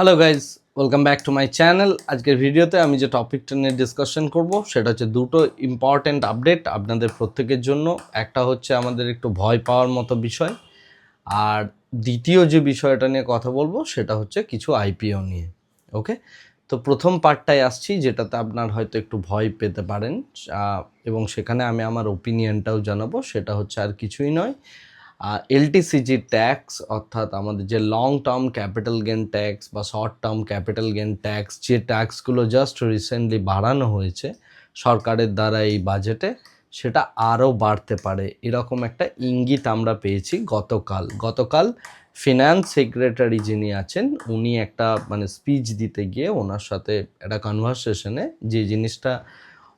Hello guys welcome back to my channel আজকের ভিডিওতে আমি যে টপিকটা নিয়ে ডিসকাশন করব, সেটা হচ্ছে দুটো ইম্পর্ট্যান্ট আপডেট আপনাদের প্রত্যেকের জন্য। একটা হচ্ছে আমাদের একটু ভয় পাওয়ার মতো বিষয়, আর দ্বিতীয় যে বিষয়টা নিয়ে কথা বলব, সেটা হচ্ছে কিছু আইপিও নিয়ে ওকে তো প্রথম পার্টটায় আসছি, যেটাতে আপনার হয়তো একটু ভয় পেতে পারেন এবং সেখানে আমি আমার ওপিনিয়নটাও জানাব, সেটা হচ্ছে আর কিছুই নয়। এলটিসিজি ট্যাক্স অর্থাৎ আমাদের যে long term capital gain tax বা short term capital gain tax যে ট্যাক্সগুলো জাস্ট রিসেন্টলি বাড়ানো হয়েছে, সরকারের দ্বারা এই বাজেটে সেটা আরও বাড়তে পারে। এরকম একটা ইঙ্গিত আমরা পেয়েছি গতকাল। গতকাল ফিনান্স সেক্রেটারি যিনি আছেন, উনি একটা মানে স্পিচ দিতে গিয়ে ওনার সাথে একটা কনভারসেশনে যে জিনিসটা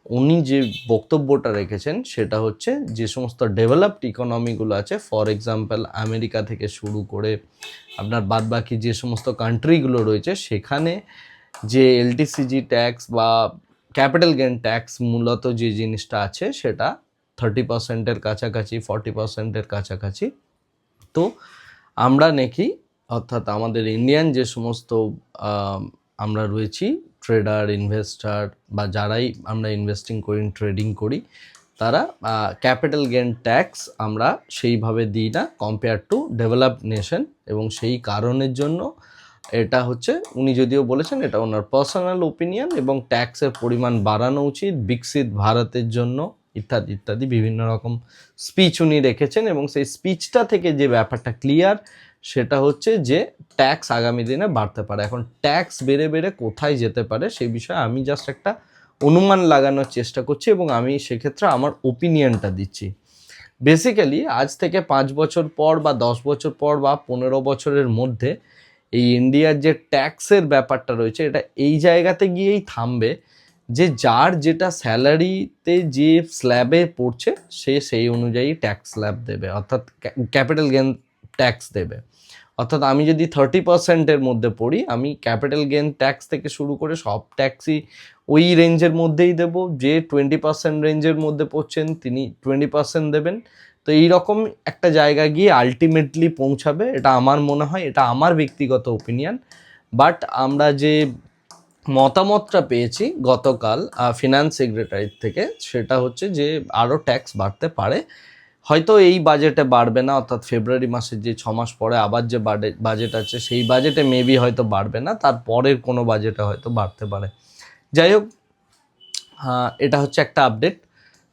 উনি যে বক্তব্যটা রেখেছেন, সেটা হচ্ছে যে সমস্ত ডেভেলপড ইকোনমিগুলো আছে ফর এক্সাম্পল আমেরিকা থেকে শুরু করে আপনার বাদবাকি যে সমস্ত কান্ট্রিগুলো রয়েছে, সেখানে যে এলটিসিজি ট্যাক্স বা ক্যাপিটাল গেন ট্যাক্স মূলত যে জিনিসটা আছে, সেটা থার্টি পার্সেন্টের কাছাকাছি ফর্টি পার্সেন্টের কাছাকাছি। তো আমরা নাকি, অর্থাৎ আমাদের ইন্ডিয়ান যে সমস্ত আমরা রয়েছি ট্রেডার ইনভেস্টার বা যারাই আমরা ইনভেস্টিং করি ট্রেডিং করি, তারা ক্যাপিটাল গেন ট্যাক্স আমরা সেইভাবে দিই না কম্পেয়ার টু ডেভেলপ নেশন এবং সেই কারণের জন্য এটা হচ্ছে উনি যদিও বলেছেন এটা ওনার পার্সোনাল ওপিনিয়ন এবং ট্যাক্সের পরিমাণ বাড়ানো উচিত, বিকশিত ভারতের জন্য ইত্যাদি ইত্যাদি বিভিন্ন রকম স্পিচ উনি রেখেছেন এবং সেই স্পিচটা থেকে যে ব্যাপারটা ক্লিয়ার সেটা হচ্ছে যে ট্যাক্স আগামী দিনে বাড়তে পারে। এখন ট্যাক্স বেড়ে বেড়ে কোথায় যেতে পারে সেই বিষয়ে আমি জাস্ট একটা অনুমান লাগানোর চেষ্টা করছি এবং আমি সেক্ষেত্রে আমার ওপিনিয়নটা দিচ্ছি। বেসিক্যালি আজ থেকে পাঁচ বছর পর বা দশ বছর পর বা পনেরো বছরের মধ্যে এই ইন্ডিয়ার যে ট্যাক্সের ব্যাপারটা রয়েছে, এটা এই জায়গাতে গিয়েই থামবে। যে যার যেটা স্যালারিতে যে স্ল্যাবে পড়ছে, সে সেই অনুযায়ী ট্যাক্স স্ল্যাব দেবে, অর্থাৎ ক্যাপিটাল গেন ট্যাক্স দেবে। অর্থাৎ আমি যদি থার্টি পার্সেন্টের মধ্যে পড়ি, আমি ক্যাপিটাল গেন ট্যাক্স থেকে শুরু করে সব ট্যাক্সই ওই রেঞ্জের মধ্যেই দেবো। যে টোয়েন্টি পার্সেন্ট রেঞ্জের মধ্যে পড়ছেন, তিনি টোয়েন্টি পার্সেন্ট দেবেন। তো এইরকম একটা জায়গা গিয়ে আলটিমেটলি পৌঁছাবে, এটা আমার মনে হয়, এটা আমার ব্যক্তিগত ওপিনিয়ন বাট আমরা যে মতামতটা পেয়েছি গতকাল ফিনান্স সেক্রেটারির থেকে। সেটা হচ্ছে যে আরও ট্যাক্স বাড়তে পারে। হয়তো এই বাজেটে বাড়বে না, অর্থাৎ ফেব্রুয়ারি মাসের যে ছ মাস পরে আবার যে বাজেট আছে, সেই বাজেটে মেবি হয়তো বাড়বে না, তার পরের কোনো বাজেটে হয়তো বাড়তে পারে। যাই হোক এটা হচ্ছে একটা আপডেট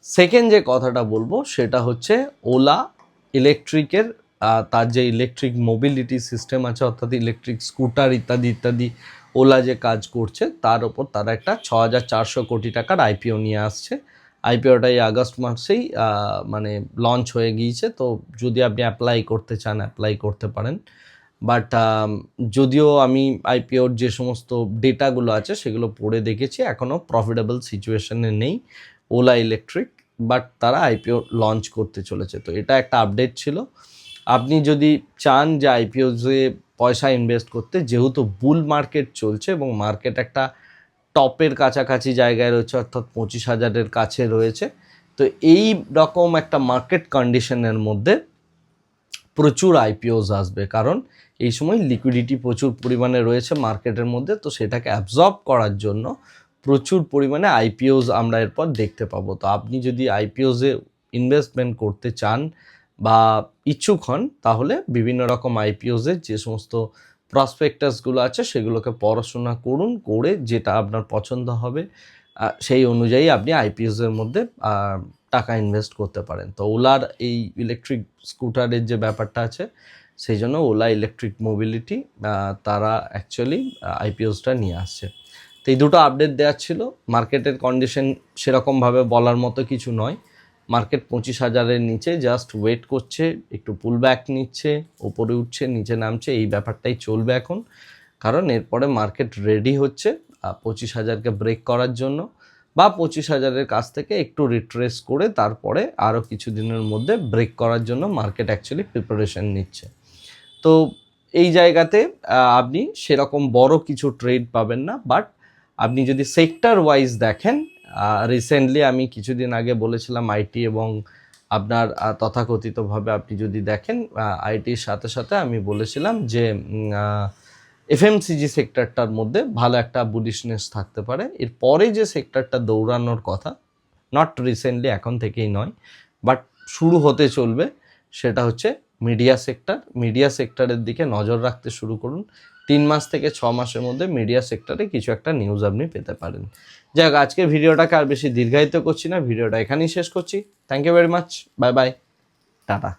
সেকেন্ড যে কথাটা বলব, সেটা হচ্ছে ওলা ইলেকট্রিকের তার যে ইলেকট্রিক মোবিলিটি সিস্টেম আছে, অর্থাৎ ইলেকট্রিক স্কুটার ইত্যাদি ইত্যাদি ওলা যে কাজ করছে, তার ওপর তারা একটা ছ হাজার চারশো কোটি টাকার আইপিও নিয়ে আসছে। আইপিওটা এই আগস্ট মাসেই মানে লঞ্চ হয়ে গিয়েছে। তো যদি আপনি অ্যাপ্লাই করতে চান অ্যাপ্লাই করতে পারেন। বাট যদিও আমি আইপিওর যে সমস্ত ডেটাগুলো আছে, সেগুলো পড়ে দেখেছি এখনও প্রফিটেবল সিচুয়েশনে নেই ওলা ইলেকট্রিক বাট তারা আইপিও লঞ্চ করতে চলেছে। তো এটা একটা আপডেট ছিল। আপনি যদি চান যে আইপিওতে পয়সা ইনভেস্ট করতে, যেহেতু বুল মার্কেট চলছে এবং মার্কেট একটা টপের কাছাকাছি জায়গায় রয়েছে, অর্থাৎ পঁচিশ হাজারের কাছে রয়েছে, তো এই রকম একটা মার্কেট কন্ডিশনের মধ্যে প্রচুর আইপিওস আসবে। কারণ এই সময় লিকুইডিটি প্রচুর পরিমাণে রয়েছে মার্কেটের মধ্যে, তো সেটাকে অ্যাবজর্ব করার জন্য প্রচুর পরিমাণে আইপিওস আমরা এরপর দেখতে পাবো। তো আপনি যদি আইপিওসে ইনভেস্টমেন্ট করতে চান বা ইচ্ছুক হন, তাহলে বিভিন্ন রকম আইপিওসের যে সমস্ত প্রসপেক্টাসগুলো আছে, সেগুলোকে পড়াশোনা করুন, করে যেটা আপনার পছন্দ হবে সেই অনুযায়ী আপনি আইপিএসের মধ্যে টাকা ইনভেস্ট করতে পারেন। তো ওলার এই ইলেকট্রিক স্কুটারের যে ব্যাপারটা আছে, সেই জন্য ওলা ইলেকট্রিক মোবিলিটি তারা অ্যাকচুয়ালি আইপিওসটা নিয়ে আসছে। তো এই দুটো আপডেট দেওয়ার ছিল। মার্কেটের কন্ডিশন সেরকমভাবে বলার মতো কিছু নয়। মার্কেট পঁচিশ হাজারের নিচে জাস্ট ওয়েট করছে, একটু পুল ব্যাক নিচ্ছে, ওপরে উঠছে, নিচে নামছে, এই ব্যাপারটাই চলবে এখন। কারণ এরপরে মার্কেট রেডি হচ্ছে পঁচিশ হাজারকে ব্রেক করার জন্য, বা পঁচিশ হাজারের কাছ থেকে একটু রিট্রেস করে তারপরে আরও কিছু দিনের মধ্যে ব্রেক করার জন্য মার্কেট অ্যাকচুয়ালি প্রিপারেশন নিচ্ছে। তো এই জায়গাতে আপনি সেরকম বড় কিছু ট্রেড পাবেন না বাট আপনি যদি সেক্টর ওয়াইজ দেখেন রিসেন্টলি আমি কিছুদিন আগে বলেছিলাম আইটি এবং আপনার তথাকথিতভাবে আপনি যদি দেখেন আইটির সাথে সাথে আমি বলেছিলাম যে উম, আহ, এফএমসিজি সেক্টরটার মধ্যে ভালো একটা বুলিশনেস থাকতে পারে। এরপরে যে সেক্টরটা দৌড়ানোর কথা নট রিসেন্টলি এখন থেকেই নয় বাট শুরু হতে চলবে সেটা হচ্ছে মিডিয়া সেক্টর মিডিয়া সেক্টরের দিকে নজর রাখতে শুরু করুন। তিন মাস থেকে ছ মাসের মধ্যে মিডিয়া সেক্টরে কিছু একটা নিউজ আপনি পেতে পারেন। যাই হোক আজকের ভিডিওটাকে আর বেশি দীর্ঘায়িত করছি না, ভিডিওটা এখানেই শেষ করছি। Thank you very much bye bye tata.